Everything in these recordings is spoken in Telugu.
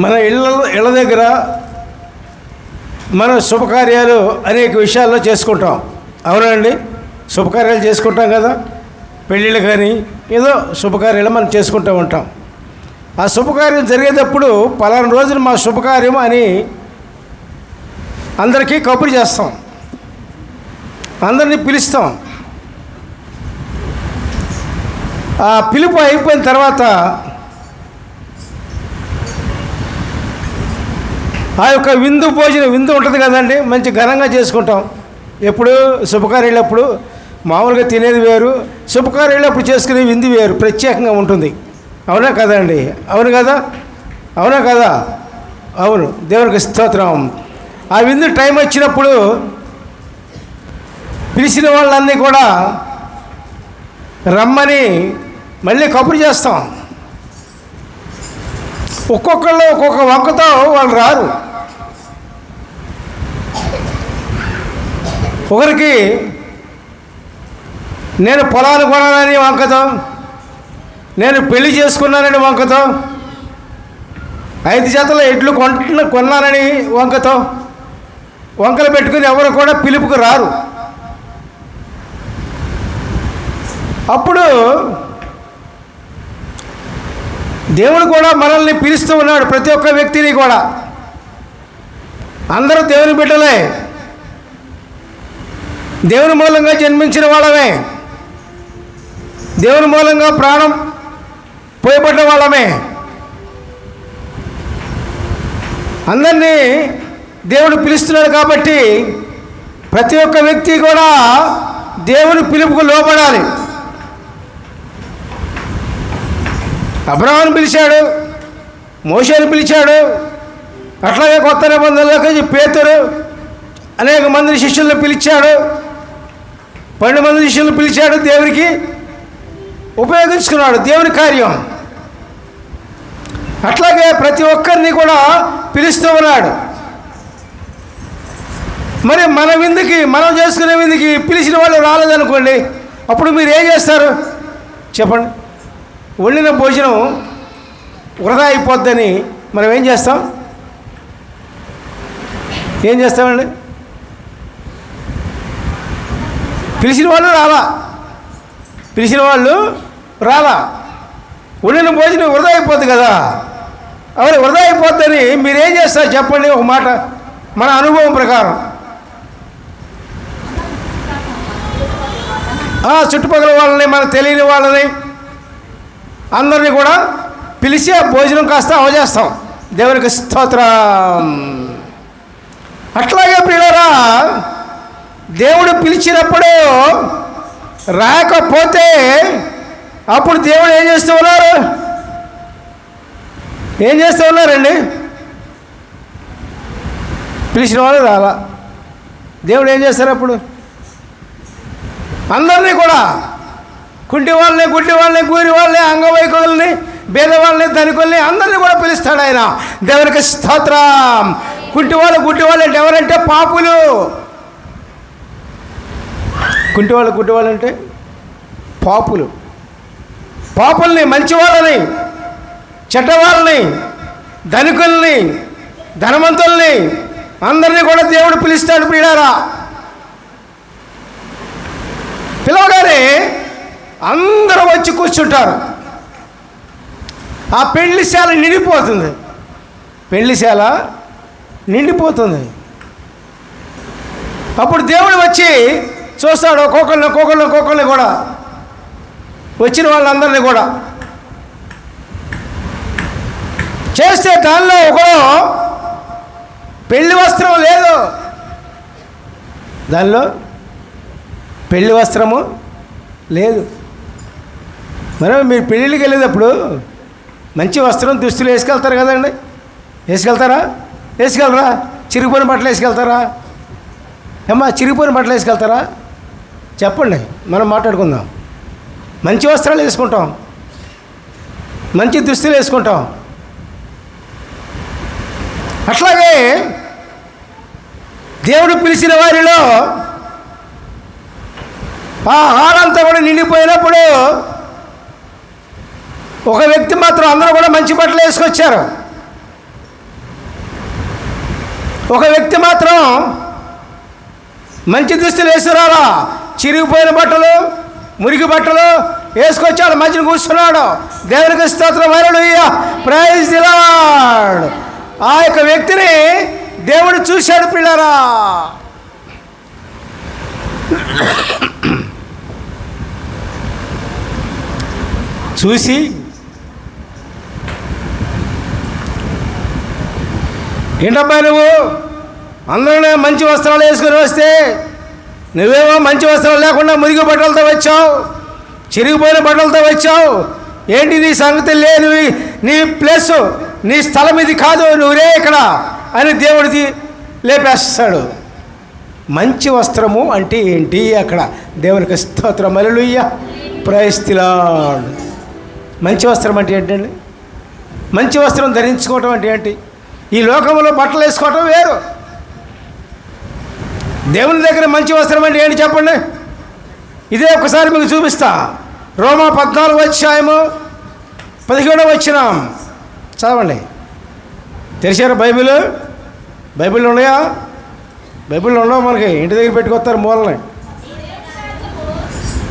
మన ఇళ్ళ ఇళ్ళ దగ్గర మనం శుభకార్యాలు అనేక విషయాల్లో చేసుకుంటాం. అవునండి? శుభకార్యాలు చేసుకుంటాం కదా? పెళ్ళిళ్ళు కానీ ఏదో శుభకార్యాలు మనం చేసుకుంటూ ఉంటాం. ఆ శుభకార్యం జరిగేటప్పుడు పలానా రోజున మా శుభకార్యం అని అందరికీ కబురు చేస్తాం. అందరినీ పిలుస్తాం. ఆ పిలుపు అయిపోయిన తర్వాత ఆ యొక్క విందు భోజనం విందు ఉంటుంది కదండి మంచి ఘనంగా చేసుకుంటాం. ఎప్పుడు శుభకార్యాలప్పుడు మామూలుగా తినేది వేరు శుభకార్యాలప్పుడు చేసుకునే విందు వేరు ప్రత్యేకంగా ఉంటుంది. అవునా కదండి అవును కదా? అవునా కదా? అవును. దేవునికి స్తోత్రం. ఆ విందు టైం వచ్చినప్పుడు పిలిచిన వాళ్ళన్నీ కూడా రమ్మని మళ్ళీ కబురు చేస్తాం. ఒక్కొక్కళ్ళు ఒక్కొక్క వంకతో వాళ్ళు రారు. ఒకరికి నేను పొలాలు కొనాలని వంకతో నేను పెళ్ళి చేసుకున్నానని వంకతో ఐదు జతల ఎడ్లు కొంటున్న కొన్నానని వంకతో వంకలు పెట్టుకుని ఎవరు కూడా పిలుపుకు రారు. అప్పుడు దేవుడు కూడా మనల్ని పిలుస్తూ ఉన్నాడు ప్రతి ఒక్క వ్యక్తిని కూడా. అందరూ దేవుని బిడ్డలే. దేవుని మూలంగా జన్మించిన వాళ్ళమే. దేవుని మూలంగా ప్రాణం పోయబడ్డ వాళ్ళమే. అందరినీ దేవుడు పిలుస్తున్నాడు కాబట్టి ప్రతి ఒక్క వ్యక్తి కూడా దేవుని పిలుపుకు లోపడాలి అబ్రహాన్ని పిలిచాడు మోషేని పిలిచాడు అట్లాగే కొత్త నిబంధనలోకి పేతురు అనేక మంది శిష్యులను పిలిచాడు. పన్నెండు మంది శిష్యులు పిలిచాడు దేవునికి ఉపయోగించుకున్నాడు దేవుని కార్యం. అట్లాగే ప్రతి ఒక్కరిని కూడా పిలుస్తూ ఉన్నాడు. మరి మన విందుకి మనం చేసుకునే విందుకి పిలిచిన వాళ్ళు రాలేదనుకోండి అప్పుడు మీరు ఏం చేస్తారు? చెప్పండి. వండిన భోజనం వృధా అయిపోద్దని మనం ఏం చేస్తాం? ఏం చేస్తామండి? పిలిచిన వాళ్ళు రాలా. పిలిచిన వాళ్ళు రాలా. వండిన భోజనం వృధా అయిపోద్ది కదా. అవును వృధా అయిపోద్దని మీరేం చేస్తారు చెప్పండి ఒక మాట. మన అనుభవం ప్రకారం. చుట్టుపక్కల వాళ్ళని మనకు తెలియని వాళ్ళని అందరినీ కూడా పిలిచి ఆ భోజనం కాస్త అవజేస్తాం దేవునికి స్తోత్రం. అట్లాగే ప్రియులరా దేవుడు పిలిచినప్పుడు రాకపోతే అప్పుడు దేవుడు ఏం చేస్తూ ఉన్నారు? ఏం చేస్తూ ఉన్నారండి? పిలిచిన వాళ్ళు రాలా. దేవుడు ఏం చేస్తారు అప్పుడు? అందరినీ కూడా కుంటి వాళ్ళని గుడ్డి వాళ్ళని గూరి వాళ్ళని అంగవైకుల్ని భేదవాళ్ళని ధనికుల్ని అందరినీ కూడా పిలుస్తాడు ఆయన. దేవునికి స్తోత్రం. కుంటి వాళ్ళు గుడ్డి వాళ్ళు అంటే ఎవరంటే పాపులు. కుంటివాళ్ళు వాళ్ళు అంటే పాపులు. పాపుల్ని మంచి వాళ్ళని ధనికుల్ని ధనవంతుల్ని అందరినీ కూడా దేవుడు పిలుస్తాడు ప్రియుడారా పిలవగానే అందరూ వచ్చి కూర్చుంటారు. ఆ పెళ్ళిశాల నిండిపోతుంది. పెళ్ళిశాల నిండిపోతుంది. అప్పుడు దేవుడు వచ్చి చూస్తాడు ఒక్కొక్కరిని ఒక్కొక్కరిని ఒక్కొక్కరిని కూడా. వచ్చిన వాళ్ళందరినీ కూడా. చేస్తే దానిలో ఒకడు పెళ్ళి వస్త్రం లేదు. దానిలో పెళ్ళి వస్త్రము లేదు. మరి మీరు పెళ్ళిళ్ళకి వెళ్ళేటప్పుడు మంచి వస్త్రం దుస్తులు వేసుకెళ్తారు కదండి. వేసుకెళ్తారా? వేసుకెళ్ళరా? చిరిగిపోయిన బట్టలు వేసుకెళ్తారా? ఏమ్మా చిరిగిపోయిన బట్టలు వేసుకెళ్తారా? చెప్పండి మనం మాట్లాడుకుందాం. మంచి వస్త్రాలు వేసుకుంటాం. మంచి దుస్తులు వేసుకుంటాం. అట్లాగే దేవుడు పిలిచిన వారిలో ఆ హాల్ కూడా నిండిపోయినప్పుడు ఒక వ్యక్తి మాత్రం అందరూ కూడా మంచి బట్టలు వేసుకొచ్చారు. ఒక వ్యక్తి మాత్రం మంచి దుస్తులు వేసుకురాలా? చిరిగిపోయిన బట్టలు మురికి బట్టలు వేసుకొచ్చాడు మధ్యన కూర్చున్నాడు. దేవునికి స్తోత్రం హల్లెలూయా. ప్రైజ్ ది ఆ యొక్క వ్యక్తిని దేవుడు చూశాడు పిల్లరా. చూసి ఏంటబ్బా నువ్వు? అందరూ మంచి వస్త్రాలు వేసుకొని వస్తే నువ్వేమో మంచి వస్త్రాలు లేకుండా మురిగి బట్టలతో వచ్చావు చిరిగిపోయిన బట్టలతో వచ్చావు. ఏంటి నీ సంగతి లేదు నీ ప్లేస్ నీ స్థలం ఇది కాదు నువ్వురే ఇక్కడ అని దేవుడిది లేపేస్తాడు. మంచి వస్త్రము అంటే ఏంటి అక్కడ? దేవునికి స్తోత్రం అలలుయ్య ప్రయస్తిలాడు మంచి వస్త్రం అంటే ఏంటండి? మంచి వస్త్రం ధరించుకోవటం అంటే ఏంటి? ఈ లోకంలో బట్టలు వేసుకోవటం వేరు. దేవుని దగ్గర మంచి వస్త్రం అంటే ఏంటి చెప్పండి? ఇదే ఒకసారి మీకు చూపిస్తా. రోమా పద్నాలుగు అధ్యాయము పదిహేడో వచ్చినాం చదవండి. తెరిచారా బైబిల్? బైబిల్ ఉన్నాయా? బైబిల్ ఉండవు మనకి. ఇంటి దగ్గర పెట్టుకొస్తారు మూలని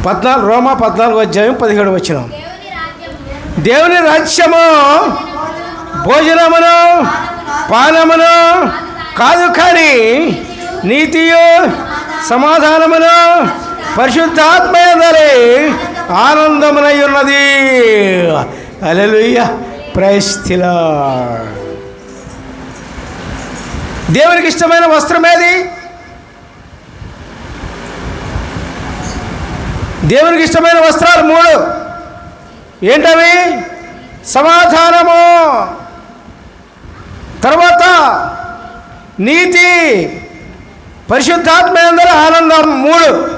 పద్నాలుగు రోమా పద్నాలుగు అధ్యాయం పదిహేడు వచ్చినాం దేవుని దేవుని రాజ్యము భోజనమును పానమును కాదు కానీ నీతియు సమాధానమును పరిశుద్ధాత్మయదలే ఆనందమునై ఉన్నది అలెలుయ్య ప్రైస్థిలా దేవునికి ఇష్టమైన వస్త్రం ఏది దేవునికి ఇష్టమైన వస్త్రాలు మూడు ఏంటవి సమాధానము తర్వాత నీతి పరిశుద్ధాత్మ అందరూ ఆనందం. మూడు.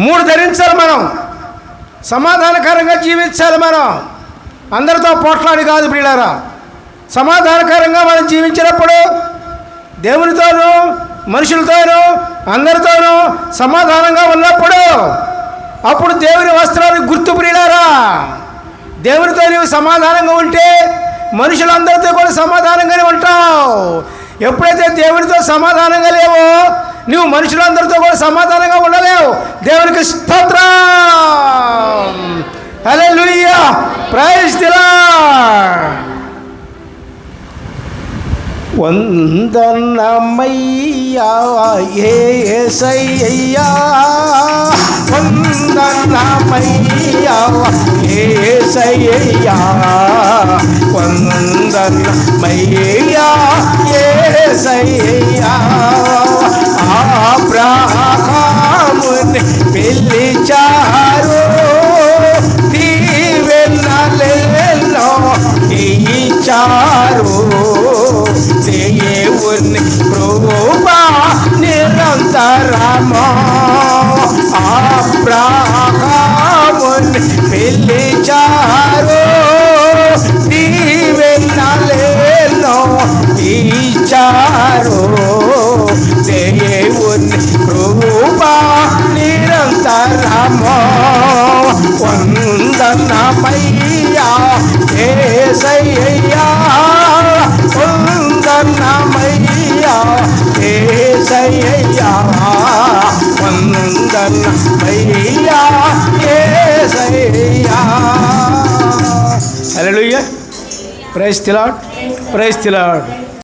మూడు ధరించాలి మనం. సమాధానకరంగా జీవించాలి మనం. అందరితో పోట్లాడి కాదు ప్రియులారా. సమాధానకరంగా మనం జీవించినప్పుడు దేవునితోనూ మనుషులతోనూ అందరితోనూ సమాధానంగా ఉన్నప్పుడు అప్పుడు దేవుని వస్త్రానికి గుర్తు ప్రియులారా. దేవునితో నీవు సమాధానంగా ఉంటే మనుషులందరితో కూడా సమాధానంగానే ఉంటావు. ఎప్పుడైతే దేవునితో సమాధానంగా లేవో నువ్వు మనుషులందరితో కూడా సమాధానంగా ఉండలేవు. దేవునికి స్తోత్ర. హలో లూయ ప్రైజ్ తిలా వందనమయ్యా ఏసయ్యా వందనమయ్యా ఏసయ్యా వందనమయ్యా ఏసయ్యా. ఆబ్రహాముని పిలిచారు. హల్లెలూయా ప్రైజ్ తిలాడ్ ప్రైజ్ తిలాడ్